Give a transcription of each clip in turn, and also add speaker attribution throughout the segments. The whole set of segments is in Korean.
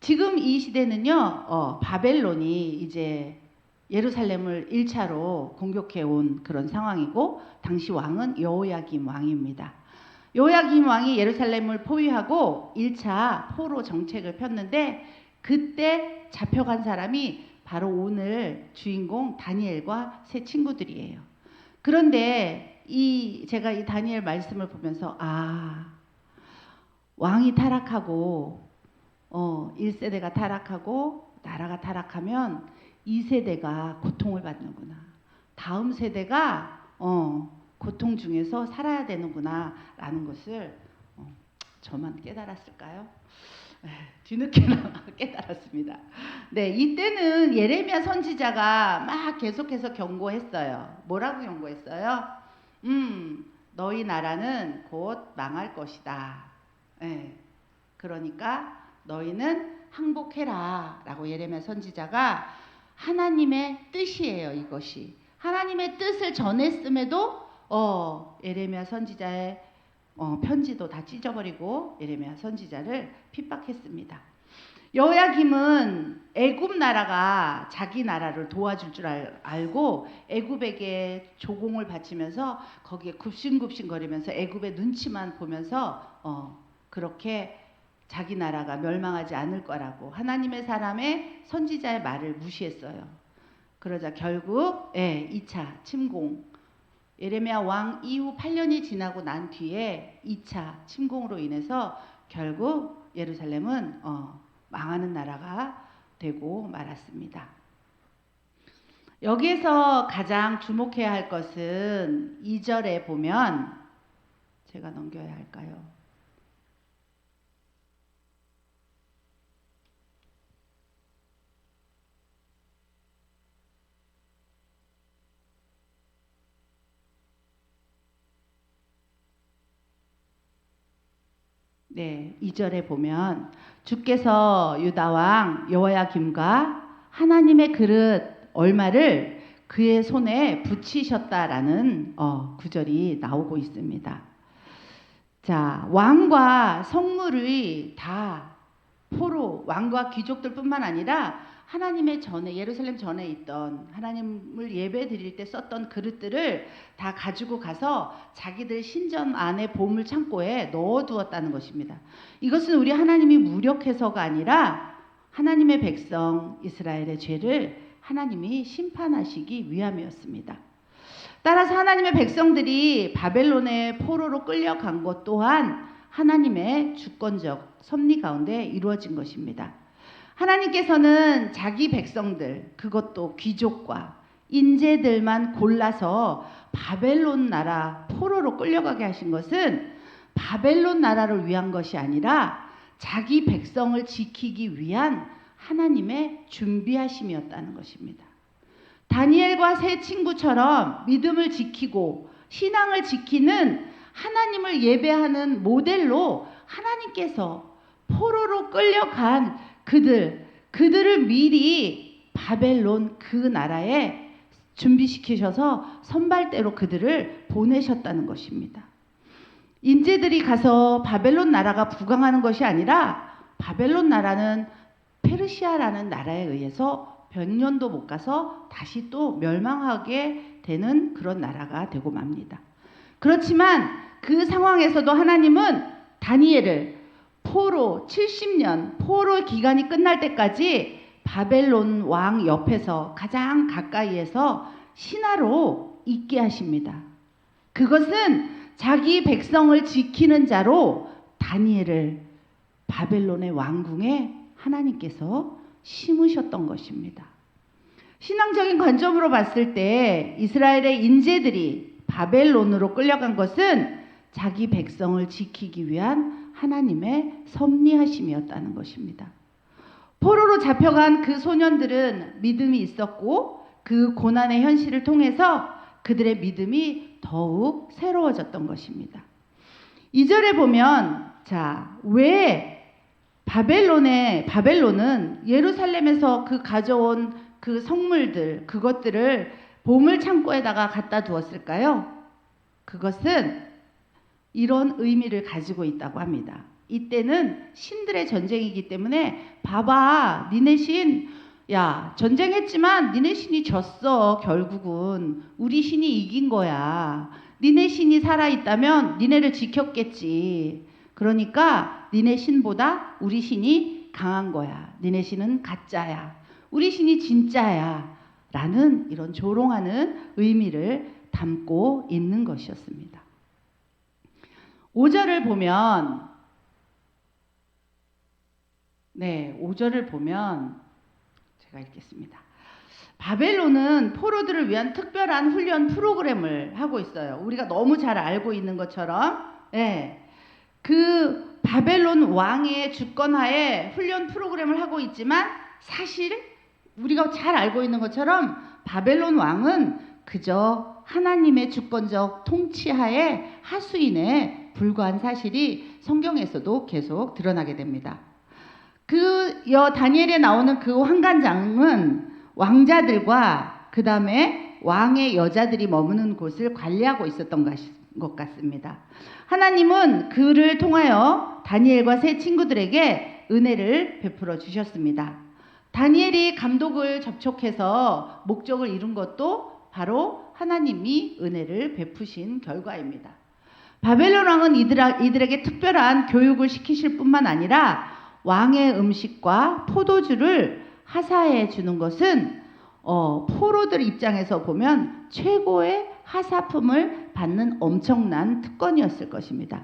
Speaker 1: 지금 이 시대는요, 어, 바벨론이 이제 예루살렘을 1차로 공격해 온 그런 상황이고, 당시 왕은 여호야김 왕입니다. 여호야김 왕이 예루살렘을 포위하고 1차 포로 정책을 폈는데, 그때 잡혀간 사람이 바로 오늘 주인공 다니엘과 세 친구들이에요. 그런데 이 제가 이 다니엘 말씀을 보면서 아 왕이 타락하고 어 1세대가 타락하고 나라가 타락하면 2세대가 고통을 받는구나. 다음 세대가 어 고통 중에서 살아야 되는구나라는 것을 어, 저만 깨달았을까요? 에, 뒤늦게나마 깨달았습니다. 네, 이때는 예레미야 선지자가 막 계속해서 경고했어요. 뭐라고 경고했어요? 음, 너희 나라는 곧 망할 것이다. 예. 그러니까 너희는 항복해라 라고 예레미야 선지자가 하나님의 뜻이에요, 이것이. 하나님의 뜻을 전했음에도 어, 예레미야 선지자의 어, 편지도 다 찢어버리고 예레미야 선지자를 핍박했습니다. 여호야김은 애굽 나라가 자기 나라를 도와줄 줄 알, 알고 애굽에게 조공을 바치면서 거기에 굽신굽신거리면서 애굽의 눈치만 보면서 어, 그렇게 자기 나라가 멸망하지 않을 거라고 하나님의 사람의 선지자의 말을 무시했어요. 그러자 결국 예, 2차 침공 예레미야 왕 이후 8년이 지나고 난 뒤에 2차 침공으로 인해서 결국 예루살렘은 어, 망하는 나라가 되고 말았습니다. 여기에서 가장 주목해야 할 것은 2절에 보면 제가 넘겨야 할까요? 네, 2절에 보면 주께서 유다 왕 여호야김과 하나님의 그릇 얼마를 그의 손에 붙이셨다라는 어, 구절이 나오고 있습니다. 자, 왕과 성물이 다 포로 왕과 귀족들뿐만 아니라 하나님의 전에 예루살렘 전에 있던 하나님을 예배 드릴 때 썼던 그릇들을 다 가지고 가서 자기들 신전 안에 보물 창고에 넣어 두었다는 것입니다. 이것은 우리 하나님이 무력해서가 아니라 하나님의 백성 이스라엘의 죄를 하나님이 심판하시기 위함이었습니다. 따라서 하나님의 백성들이 바벨론의 포로로 끌려간 것 또한 하나님의 주권적 섭리 가운데 이루어진 것입니다. 하나님께서는 자기 백성들, 그것도 귀족과 인재들만 골라서 바벨론 나라 포로로 끌려가게 하신 것은 바벨론 나라를 위한 것이 아니라 자기 백성을 지키기 위한 하나님의 준비하심이었다는 것입니다. 다니엘과 세 친구처럼 믿음을 지키고 신앙을 지키는 하나님을 예배하는 모델로 하나님께서 포로로 끌려간 그들, 그들을 미리 바벨론 그 나라에 준비시키셔서 선발대로 그들을 보내셨다는 것입니다. 인재들이 가서 바벨론 나라가 부강하는 것이 아니라 바벨론 나라는 페르시아라는 나라에 의해서 100년도 못 가서 다시 또 멸망하게 되는 그런 나라가 되고 맙니다. 그렇지만 그 상황에서도 하나님은 다니엘을 포로 70년 포로 기간이 끝날 때까지 바벨론 왕 옆에서 가장 가까이에서 신하로 있게 하십니다. 그것은 자기 백성을 지키는 자로 다니엘을 바벨론의 왕궁에 하나님께서 심으셨던 것입니다. 신앙적인 관점으로 봤을 때 이스라엘의 인재들이 바벨론으로 끌려간 것은 자기 백성을 지키기 위한 하나님의 섭리하심이었다는 것입니다. 포로로 잡혀간 그 소년들은 믿음이 있었고 그 고난의 현실을 통해서 그들의 믿음이 더욱 새로워졌던 것입니다. 2절에 보면 자, 왜 바벨론의 바벨론은 예루살렘에서 그 가져온 그 성물들 그것들을 보물 창고에다가 갖다 두었을까요? 그것은 이런 의미를 가지고 있다고 합니다. 이때는 신들의 전쟁이기 때문에 봐봐 니네 신 야, 전쟁했지만 니네 신이 졌어, 결국은. 우리 신이 이긴 거야. 니네 신이 살아있다면 니네를 지켰겠지. 그러니까 니네 신보다 우리 신이 강한 거야. 니네 신은 가짜야. 우리 신이 진짜야. 라는 이런 조롱하는 의미를 담고 있는 것이었습니다. 5절을 보면, 네, 5절을 보면, 제가 읽겠습니다. 바벨론은 포로들을 위한 특별한 훈련 프로그램을 하고 있어요. 우리가 너무 잘 알고 있는 것처럼, 예. 그 바벨론 왕의 주권하에 훈련 프로그램을 하고 있지만 사실 우리가 잘 알고 있는 것처럼 바벨론 왕은 그저 하나님의 주권적 통치하에 하수인에 불과한 사실이 성경에서도 계속 드러나게 됩니다. 그 여 다니엘에 나오는 그 환관장은 왕자들과 그 다음에 왕의 여자들이 머무는 곳을 관리하고 있었던 것 같습니다. 하나님은 그를 통하여 다니엘과 세 친구들에게 은혜를 베풀어 주셨습니다. 다니엘이 감독을 접촉해서 목적을 이룬 것도 바로 하나님이 은혜를 베푸신 결과입니다. 바벨론 왕은 이들에게 특별한 교육을 시키실 뿐만 아니라 왕의 음식과 포도주를 하사해 주는 것은 어, 포로들 입장에서 보면 최고의 하사품을 받는 엄청난 특권이었을 것입니다.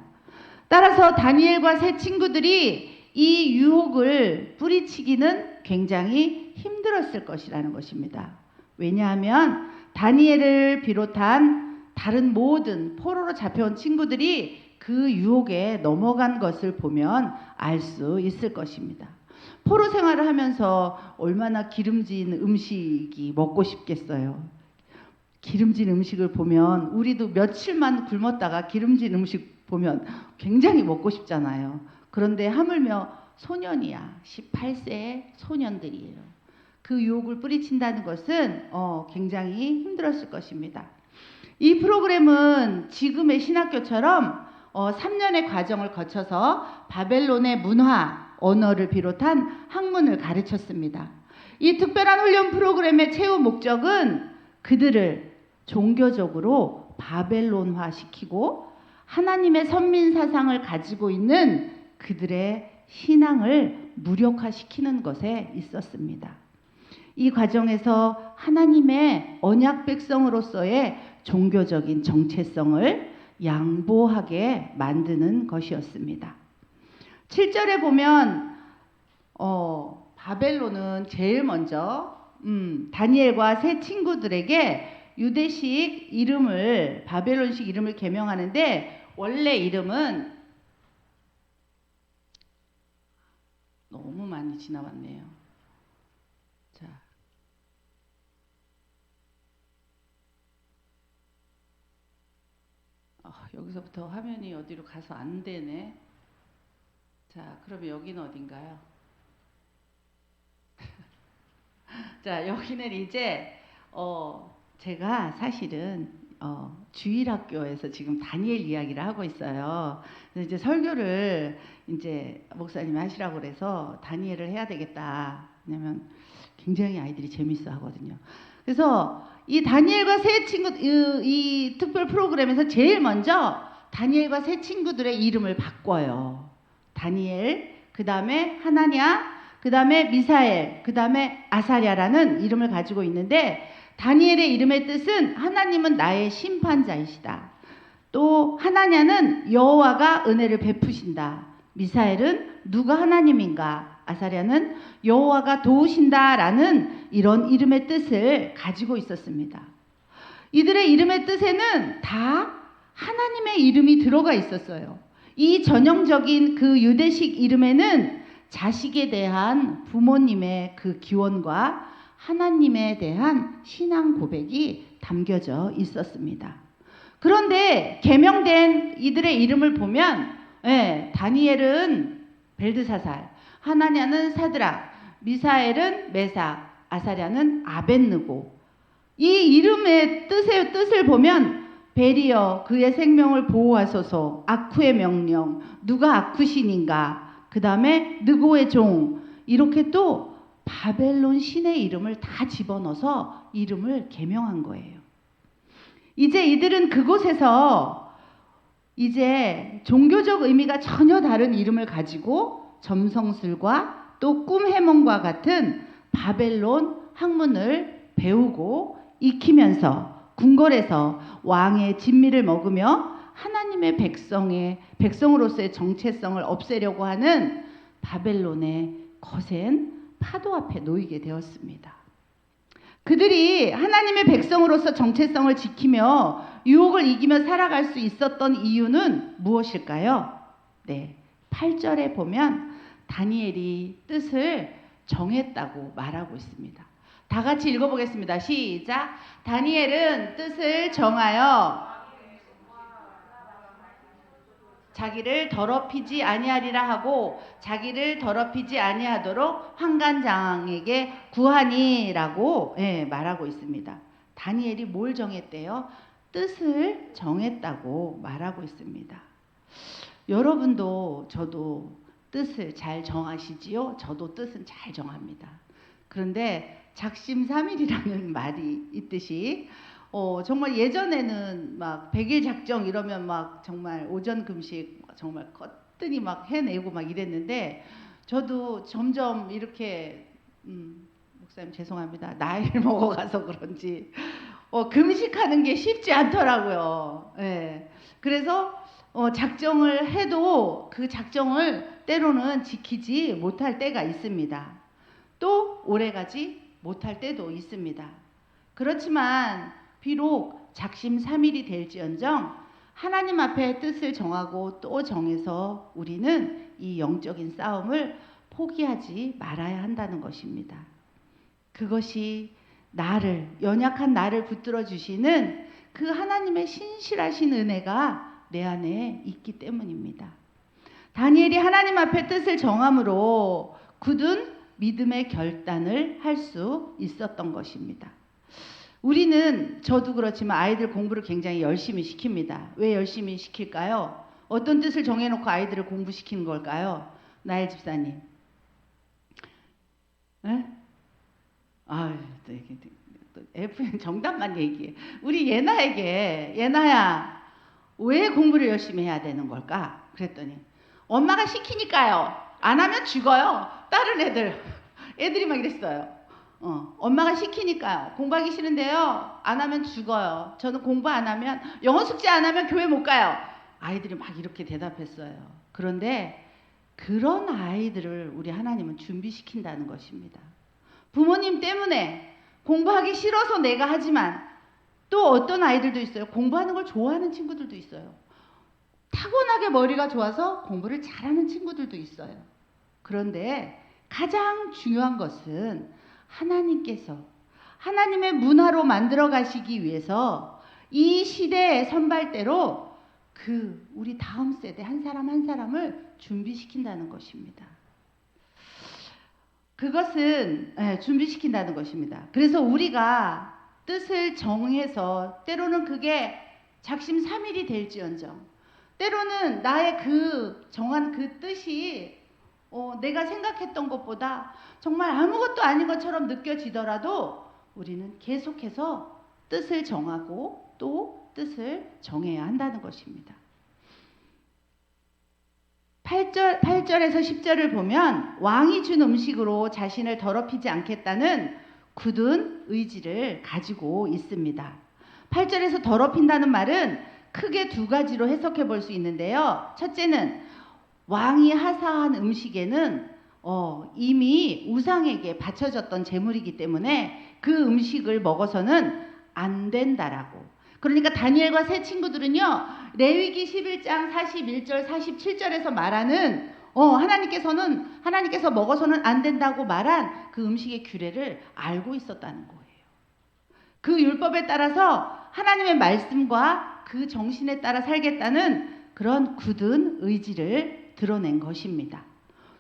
Speaker 1: 따라서 다니엘과 세 친구들이 이 유혹을 뿌리치기는 굉장히 힘들었을 것이라는 것입니다. 왜냐하면 다니엘을 비롯한 다른 모든 포로로 잡혀온 친구들이 그 유혹에 넘어간 것을 보면 알 수 있을 것입니다. 포로 생활을 하면서 얼마나 기름진 음식이 먹고 싶겠어요. 기름진 음식을 보면 우리도 며칠만 굶었다가 기름진 음식 보면 굉장히 먹고 싶잖아요. 그런데 하물며 소년이야. 18세의 소년들이에요. 그 유혹을 뿌리친다는 것은 어, 굉장히 힘들었을 것입니다. 이 프로그램은 지금의 신학교처럼 어, 3년의 과정을 거쳐서 바벨론의 문화, 언어를 비롯한 학문을 가르쳤습니다. 이 특별한 훈련 프로그램의 최후 목적은 그들을 종교적으로 바벨론화 시키고 하나님의 선민 사상을 가지고 있는 그들의 신앙을 무력화시키는 것에 있었습니다. 이 과정에서 하나님의 언약 백성으로서의 종교적인 정체성을 양보하게 만드는 것이었습니다. 7절에 보면 어, 바벨론은 제일 먼저 음, 다니엘과 세 친구들에게 유대식 이름을 바벨론식 이름을 개명하는데 원래 이름은 너무 많이 지나왔네요. 자. 어, 여기서부터 화면이 어디로 가서 안 되네. 자, 그러면 여기는 어딘가요? 자, 여기는 이제 어, 제가 사실은 어, 주일학교에서 지금 다니엘 이야기를 하고 있어요. 이제 설교를 이제 목사님이 하시라고 그래서 다니엘을 해야 되겠다. 왜냐면 굉장히 아이들이 재밌어 하거든요. 그래서 이 다니엘과 세 친구 이, 이 특별 프로그램에서 제일 먼저 다니엘과 세 친구들의 이름을 바꿔요. 다니엘, 그 다음에 하나냐, 그 다음에 미사엘, 그 다음에 아사랴라는 이름을 가지고 있는데 다니엘의 이름의 뜻은 하나님은 나의 심판자이시다. 또 하나냐는 여호와가 은혜를 베푸신다. 미사엘은 누가 하나님인가? 아사랴는 여호와가 도우신다라는 이런 이름의 뜻을 가지고 있었습니다. 이들의 이름의 뜻에는 다 하나님의 이름이 들어가 있었어요. 이 전형적인 그 유대식 이름에는 자식에 대한 부모님의 그 기원과 하나님에 대한 신앙 고백이 담겨져 있었습니다. 그런데 개명된 이들의 이름을 보면 예, 다니엘은 벨드사살, 하나냐는 사드락, 미사엘은 메삭, 아사랴는 아벤느고 이 이름의 뜻의 뜻을 보면 베리어 그의 생명을 보호하소서 아쿠의 명령 누가 아쿠신인가 그 다음에 느고의 종 이렇게 또 바벨론 신의 이름을 다 집어넣어서 이름을 개명한 거예요. 이제 이들은 그곳에서 이제 종교적 의미가 전혀 다른 이름을 가지고 점성술과 또 꿈 해몽과 같은 바벨론 학문을 배우고 익히면서 궁궐에서 왕의 진미를 먹으며 하나님의 백성의 백성으로서의 정체성을 없애려고 하는 바벨론의 거센 파도 앞에 놓이게 되었습니다. 그들이 하나님의 백성으로서 정체성을 지키며 유혹을 이기며 살아갈 수 있었던 이유는 무엇일까요? 네. 8절에 보면 다니엘이 뜻을 정했다고 말하고 있습니다. 다 같이 읽어보겠습니다. 시작. 다니엘은 뜻을 정하여 자기를 더럽히지 아니하리라 하고 자기를 더럽히지 아니하도록 환관장에게 구하니라고 예, 말하고 있습니다. 다니엘이 뭘 정했대요? 뜻을 정했다고 말하고 있습니다. 여러분도 저도 뜻을 잘 정하시지요? 저도 뜻은 잘 정합니다. 그런데 작심삼일이라는 말이 있듯이 어, 정말 예전에는 막 100일 작정 이러면 막 정말 오전 금식 정말 껏더니 막 해내고 막 이랬는데 저도 점점 이렇게 음, 목사님 죄송합니다. 나이를 먹어가서 그런지 어, 금식하는 게 쉽지 않더라고요. 예. 그래서 어, 작정을 해도 그 작정을 때로는 지키지 못할 때가 있습니다. 또 오래가지 못할 때도 있습니다. 그렇지만 비록 작심삼일이 될지언정 하나님 앞에 뜻을 정하고 또 정해서 우리는 이 영적인 싸움을 포기하지 말아야 한다는 것입니다. 그것이 나를 연약한 나를 붙들어 주시는 그 하나님의 신실하신 은혜가 내 안에 있기 때문입니다. 다니엘이 하나님 앞에 뜻을 정함으로 굳은 믿음의 결단을 할 수 있었던 것입니다. 우리는 저도 그렇지만 아이들 공부를 굉장히 열심히 시킵니다. 왜 열심히 시킬까요? 어떤 뜻을 정해놓고 아이들을 공부시키는 걸까요? 나의 집사님. 에? 아, FM 정답만 얘기해. 우리 예나에게 예나야 왜 공부를 열심히 해야 되는 걸까? 그랬더니 엄마가 시키니까요. 안 하면 죽어요. 다른 애들 애들이 막 이랬어요. 어, 엄마가 시키니까요. 공부하기 싫은데요. 안 하면 죽어요. 저는 공부 안 하면 영어 숙제 안 하면 교회 못 가요. 아이들이 막 이렇게 대답했어요. 그런데 그런 아이들을 우리 하나님은 준비시킨다는 것입니다. 부모님 때문에 공부하기 싫어서 내가 하지만 또 어떤 아이들도 있어요. 공부하는 걸 좋아하는 친구들도 있어요. 타고나게 머리가 좋아서 공부를 잘하는 친구들도 있어요. 그런데 가장 중요한 것은 하나님께서 하나님의 문화로 만들어 가시기 위해서 이 시대의 선발대로 그 우리 다음 세대 한 사람 한 사람을 준비시킨다는 것입니다. 그것은 예, 준비시킨다는 것입니다. 그래서 우리가 뜻을 정해서 때로는 그게 작심삼일이 될지언정 때로는 나의 그 정한 그 뜻이 어, 내가 생각했던 것보다 정말 아무것도 아닌 것처럼 느껴지더라도 우리는 계속해서 뜻을 정하고 또 뜻을 정해야 한다는 것입니다. 8절, 8절에서 10절을 보면 왕이 준 음식으로 자신을 더럽히지 않겠다는 굳은 의지를 가지고 있습니다. 8절에서 더럽힌다는 말은 크게 두 가지로 해석해 볼 수 있는데요. 첫째는 왕이 하사한 음식에는 어, 이미 우상에게 바쳐졌던 제물이기 때문에 그 음식을 먹어서는 안 된다라고. 그러니까 다니엘과 세 친구들은요, 레위기 11장 41절, 47절에서 말하는 어, 하나님께서는 하나님께서 먹어서는 안 된다고 말한 그 음식의 규례를 알고 있었다는 거예요. 그 율법에 따라서 하나님의 말씀과 그 정신에 따라 살겠다는 그런 굳은 의지를 드러낸 것입니다.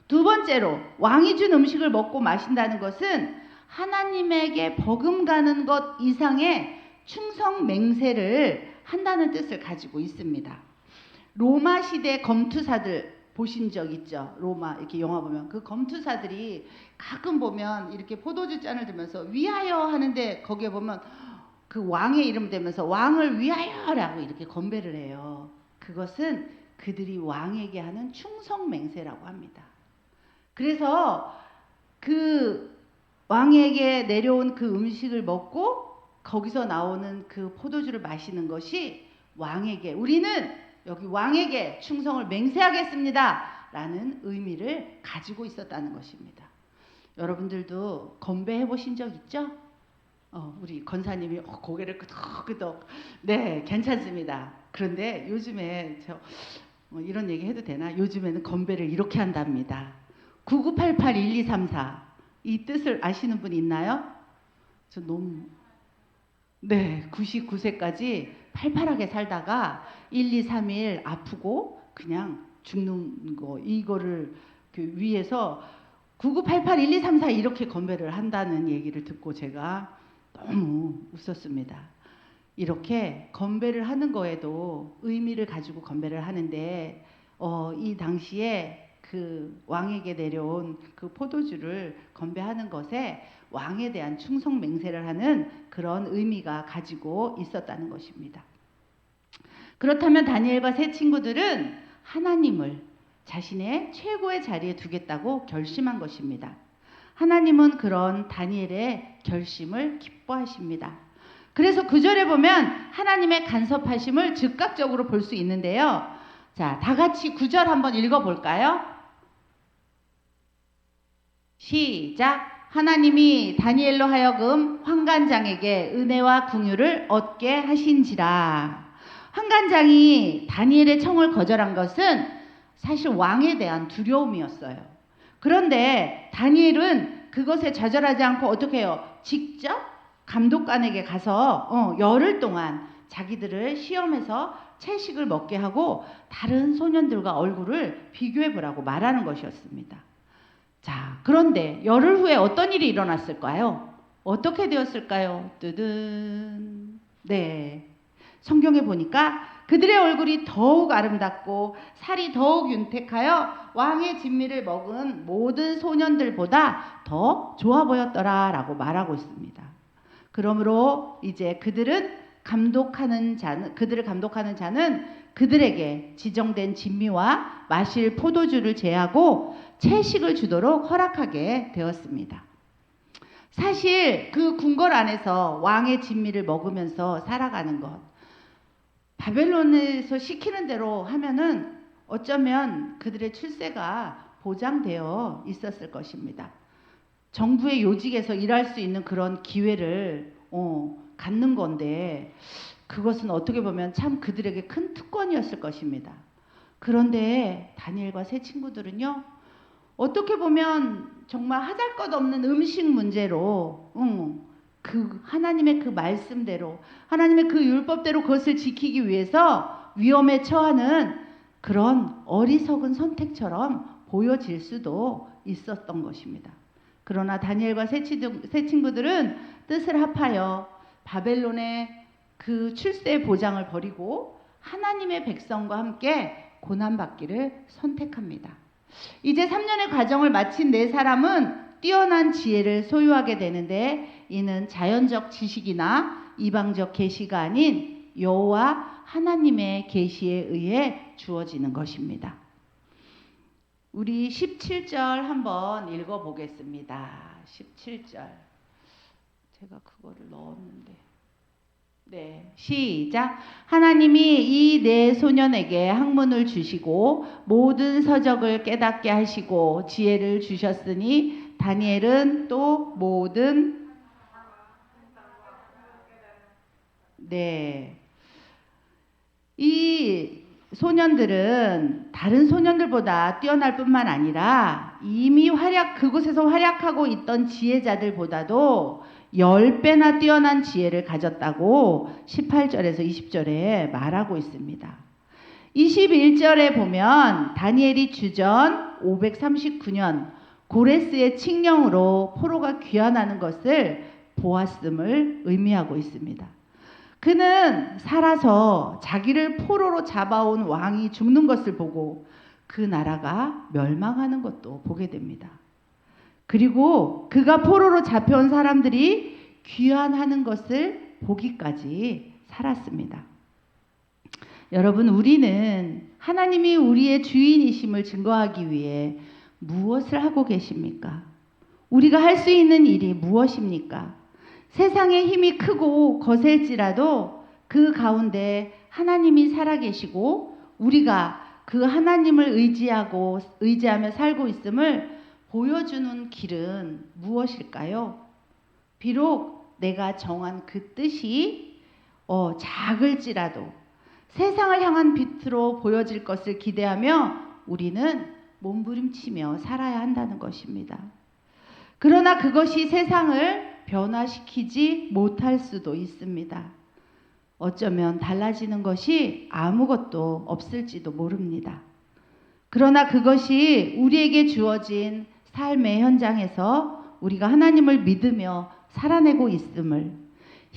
Speaker 1: 두 번째로 왕이 준 음식을 먹고 마신다는 것은 하나님에게 버금가는 것 이상의 충성 맹세를 한다는 뜻을 가지고 있습니다. 로마 시대 검투사들 보신 적 있죠? 로마 이렇게 영화 보면 그 검투사들이 가끔 보면 이렇게 포도주 잔을 들면서 위하여 하는데 거기에 보면 그 왕의 이름 대면서 왕을 위하여라고 이렇게 건배를 해요. 그것은 그들이 왕에게 하는 충성 맹세라고 합니다. 그래서 그 왕에게 내려온 그 음식을 먹고 거기서 나오는 그 포도주를 마시는 것이 왕에게 우리는 여기 왕에게 충성을 맹세하겠습니다. 라는 의미를 가지고 있었다는 것입니다. 여러분들도 건배해 보신 적 있죠? 어, 우리 건사님이 어, 고개를 끄덕끄덕. 네, 괜찮습니다. 그런데 요즘에 저 어, 이런 얘기 해도 되나? 요즘에는 건배를 이렇게 한답니다. 99881234. 이 뜻을 아시는 분 있나요? 저 너무 네, 99세까지 팔팔하게 살다가 1, 2, 3일 아프고 그냥 죽는 거 이거를 그 위에서 9988 1, 2, 3, 4 이렇게 건배를 한다는 얘기를 듣고 제가 너무 웃었습니다. 이렇게 건배를 하는 거에도 의미를 가지고 건배를 하는데 어, 이 당시에 그 왕에게 내려온 그 포도주를 건배하는 것에 왕에 대한 충성 맹세를 하는 그런 의미가 가지고 있었다는 것입니다. 그렇다면 다니엘과 세 친구들은 하나님을 자신의 최고의 자리에 두겠다고 결심한 것입니다. 하나님은 그런 다니엘의 결심을 기뻐하십니다. 그래서 구절에 보면 하나님의 간섭하심을 즉각적으로 볼 수 있는데요. 자, 다 같이 구절 한번 읽어 볼까요? 시작. 하나님이 다니엘로 하여금 환관장에게 은혜와 궁유를 얻게 하신지라. 환관장이 다니엘의 청을 거절한 것은 사실 왕에 대한 두려움이었어요. 그런데 다니엘은 그것에 좌절하지 않고 어떻게 해요? 직접 감독관에게 가서 어, 열흘 동안 자기들을 시험해서 채식을 먹게 하고 다른 소년들과 얼굴을 비교해 보라고 말하는 것이었습니다. 자, 그런데 열흘 후에 어떤 일이 일어났을까요? 어떻게 되었을까요? 뜨든. 네. 성경에 보니까 그들의 얼굴이 더욱 아름답고 살이 더욱 윤택하여 왕의 진미를 먹은 모든 소년들보다 더 좋아 보였더라 라고 말하고 있습니다. 그러므로 이제 그들은 감독하는 자는 그들을 감독하는 자는 그들에게 지정된 진미와 마실 포도주를 제하고 채식을 주도록 허락하게 되었습니다. 사실 그 궁궐 안에서 왕의 진미를 먹으면서 살아가는 것 바벨론에서 시키는 대로 하면은 어쩌면 그들의 출세가 보장되어 있었을 것입니다. 정부의 요직에서 일할 수 있는 그런 기회를 어, 갖는 건데 그것은 어떻게 보면 참 그들에게 큰 특권이었을 것입니다. 그런데 다니엘과 세 친구들은요, 어떻게 보면 정말 하잘 것 없는 음식 문제로, 응, 그 하나님의 그 말씀대로, 하나님의 그 율법대로 그것을 지키기 위해서 위험에 처하는 그런 어리석은 선택처럼 보여질 수도 있었던 것입니다. 그러나 다니엘과 세 친구들은 뜻을 합하여 바벨론의 그 출세의 보장을 버리고 하나님의 백성과 함께 고난받기를 선택합니다. 이제 3년의 과정을 마친 네 사람은 뛰어난 지혜를 소유하게 되는데 이는 자연적 지식이나 이방적 계시가 아닌 여호와 하나님의 계시에 의해 주어지는 것입니다. 우리 17절 한번 읽어 보겠습니다. 17절. 제가 그거를 넣었는데. 네, 시작. 하나님이 이 네 소년에게 학문을 주시고 모든 서적을 깨닫게 하시고 지혜를 주셨으니 다니엘은 또 모든 네. 이 소년들은 다른 소년들보다 뛰어날 뿐만 아니라 이미 활약 그곳에서 활약하고 있던 지혜자들보다도 10배나 뛰어난 지혜를 가졌다고 18절에서 20절에 말하고 있습니다. 21절에 보면 다니엘이 주전 539년 고레스의 칙령으로 포로가 귀환하는 것을 보았음을 의미하고 있습니다. 그는 살아서 자기를 포로로 잡아온 왕이 죽는 것을 보고 그 나라가 멸망하는 것도 보게 됩니다. 그리고 그가 포로로 잡혀온 사람들이 귀환하는 것을 보기까지 살았습니다. 여러분, 우리는 하나님이 우리의 주인이심을 증거하기 위해 무엇을 하고 계십니까? 우리가 할 수 있는 일이 무엇입니까? 세상의 힘이 크고 거셀지라도 그 가운데 하나님이 살아계시고 우리가 그 하나님을 의지하고 의지하며 살고 있음을 보여주는 길은 무엇일까요? 비록 내가 정한 그 뜻이 어, 작을지라도 세상을 향한 빛으로 보여질 것을 기대하며 우리는 몸부림치며 살아야 한다는 것입니다. 그러나 그것이 세상을 변화시키지 못할 수도 있습니다. 어쩌면 달라지는 것이 아무것도 없을지도 모릅니다. 그러나 그것이 우리에게 주어진 삶의 현장에서 우리가 하나님을 믿으며 살아내고 있음을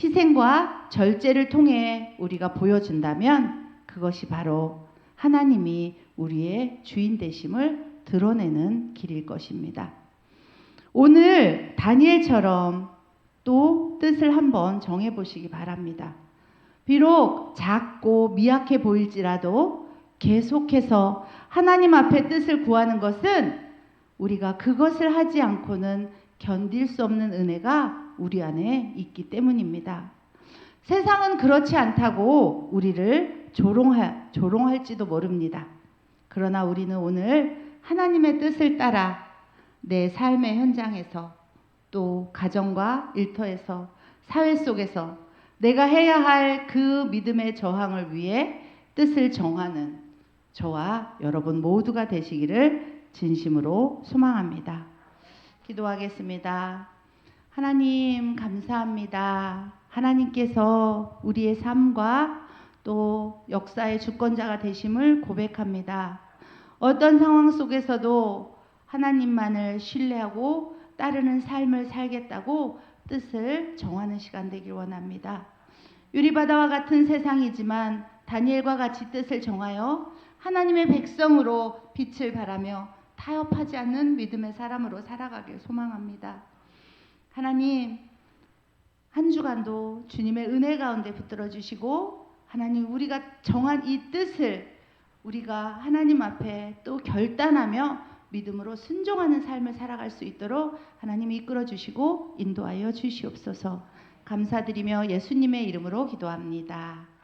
Speaker 1: 희생과 절제를 통해 우리가 보여준다면 그것이 바로 하나님이 우리의 주인 되심을 드러내는 길일 것입니다. 오늘 다니엘처럼 또 뜻을 한번 정해 보시기 바랍니다. 비록 작고 미약해 보일지라도 계속해서 하나님 앞에 뜻을 구하는 것은 우리가 그것을 하지 않고는 견딜 수 없는 은혜가 우리 안에 있기 때문입니다. 세상은 그렇지 않다고 우리를 조롱할, 조롱할지도 모릅니다. 그러나 우리는 오늘 하나님의 뜻을 따라 내 삶의 현장에서 또 가정과 일터에서 사회 속에서 내가 해야 할 그 믿음의 저항을 위해 뜻을 정하는 저와 여러분 모두가 되시기를 진심으로 소망합니다. 기도하겠습니다. 하나님 감사합니다. 하나님께서 우리의 삶과 또 역사의 주권자가 되심을 고백합니다. 어떤 상황 속에서도 하나님만을 신뢰하고 따르는 삶을 살겠다고 뜻을 정하는 시간 되길 원합니다. 유리바다와 같은 세상이지만 다니엘과 같이 뜻을 정하여 하나님의 백성으로 빛을 발하며 타협하지 않는 믿음의 사람으로 살아가길 소망합니다. 하나님, 한 주간도 주님의 은혜 가운데 붙들어 주시고 하나님 우리가 정한 이 뜻을 우리가 하나님 앞에 또 결단하며 믿음으로 순종하는 삶을 살아갈 수 있도록 하나님이 이끌어 주시고 인도하여 주시옵소서. 감사드리며 예수님의 이름으로 기도합니다.